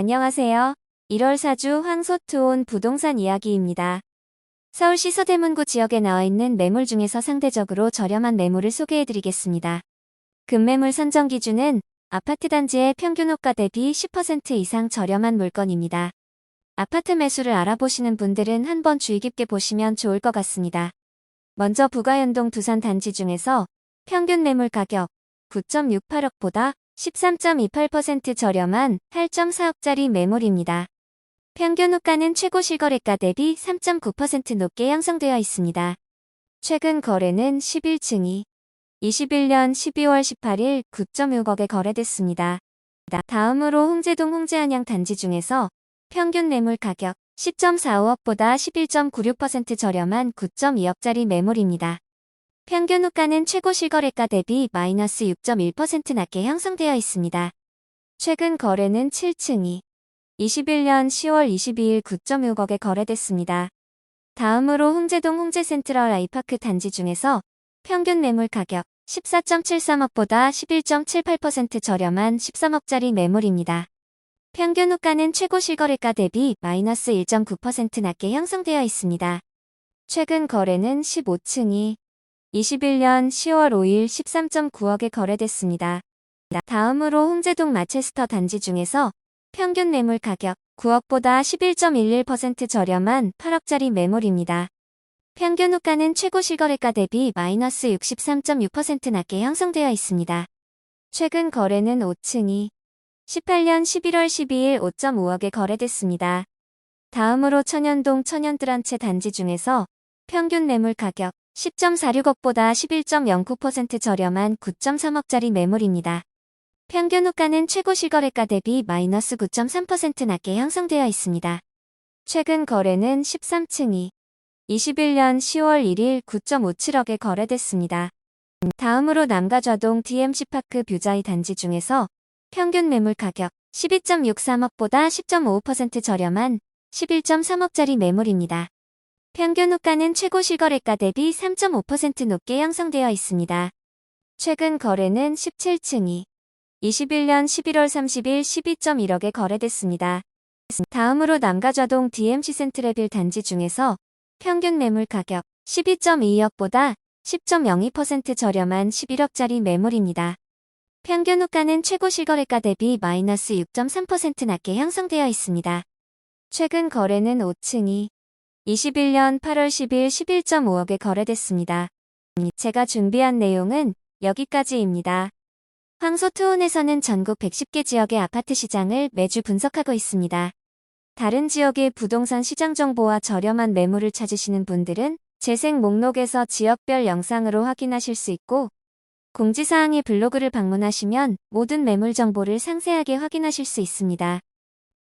안녕하세요. 1월 4주 황소투온 부동산 이야기입니다. 서울시 서대문구 지역에 나와 있는 매물 중에서 상대적으로 저렴한 매물을 소개해드리겠습니다. 급매물 선정 기준은 아파트 단지의 평균 호가 대비 10% 이상 저렴한 물건입니다. 아파트 매수를 알아보시는 분들은 한번 주의 깊게 보시면 좋을 것 같습니다. 먼저 부가연동 두산 단지 중에서 평균 매물 가격 9.68억보다 13.28% 저렴한 8.4억짜리 매물입니다. 평균 호가는 최고 실거래가 대비 3.9% 높게 형성되어 있습니다. 최근 거래는 11층이 21년 12월 18일 9.6억에 거래됐습니다. 다음으로 홍제동 홍제한양 단지 중에서 평균 매물 가격 10.45억보다 11.96% 저렴한 9.2억짜리 매물입니다. 평균 호가는 최고 실거래가 대비 마이너스 6.1% 낮게 형성되어 있습니다. 최근 거래는 7층이 21년 10월 22일 9.6억에 거래됐습니다. 다음으로 홍제동 홍제센트럴 아이파크 단지 중에서 평균 매물 가격 14.73억보다 11.78% 저렴한 13억짜리 매물입니다. 평균 호가는 최고 실거래가 대비 마이너스 1.9% 낮게 형성되어 있습니다. 최근 거래는 15층이 21년 10월 5일 13.9억에 거래됐습니다. 다음으로 홍제동 마체스터 단지 중에서 평균 매물 가격 9억보다 11.11% 저렴한 8억짜리 매물입니다. 평균 호가는 최고 실거래가 대비 마이너스 63.6% 낮게 형성되어 있습니다. 최근 거래는 5층이 18년 11월 12일 5.5억에 거래됐습니다. 다음으로 천연동 천연드란체 단지 중에서 평균 매물 가격 10.46억보다 11.09% 저렴한 9.3억짜리 매물입니다. 평균 호가는 최고 실거래가 대비 마이너스 9.3% 낮게 형성되어 있습니다. 최근 거래는 13층이 21년 10월 1일 9.57억에 거래됐습니다. 다음으로 남가좌동 DMC파크 뷰자이 단지 중에서 평균 매물 가격 12.63억보다 10.55% 저렴한 11.3억짜리 매물입니다. 평균 호가는 최고 실거래가 대비 3.5% 높게 형성되어 있습니다. 최근 거래는 17층이 21년 11월 30일 12.1억에 거래됐습니다. 다음으로 남가좌동 DMC 센트레빌 단지 중에서 평균 매물 가격 12.2억보다 10.02% 저렴한 11억짜리 매물입니다. 평균 호가는 최고 실거래가 대비 마이너스 6.3% 낮게 형성되어 있습니다. 최근 거래는 5층이 21년 8월 10일 11.5억에 거래됐습니다. 제가 준비한 내용은 여기까지입니다. 황소투온에서는 전국 110개 지역의 아파트 시장을 매주 분석하고 있습니다. 다른 지역의 부동산 시장 정보와 저렴한 매물을 찾으시는 분들은 재생 목록에서 지역별 영상으로 확인하실 수 있고 공지사항의 블로그를 방문하시면 모든 매물 정보를 상세하게 확인하실 수 있습니다.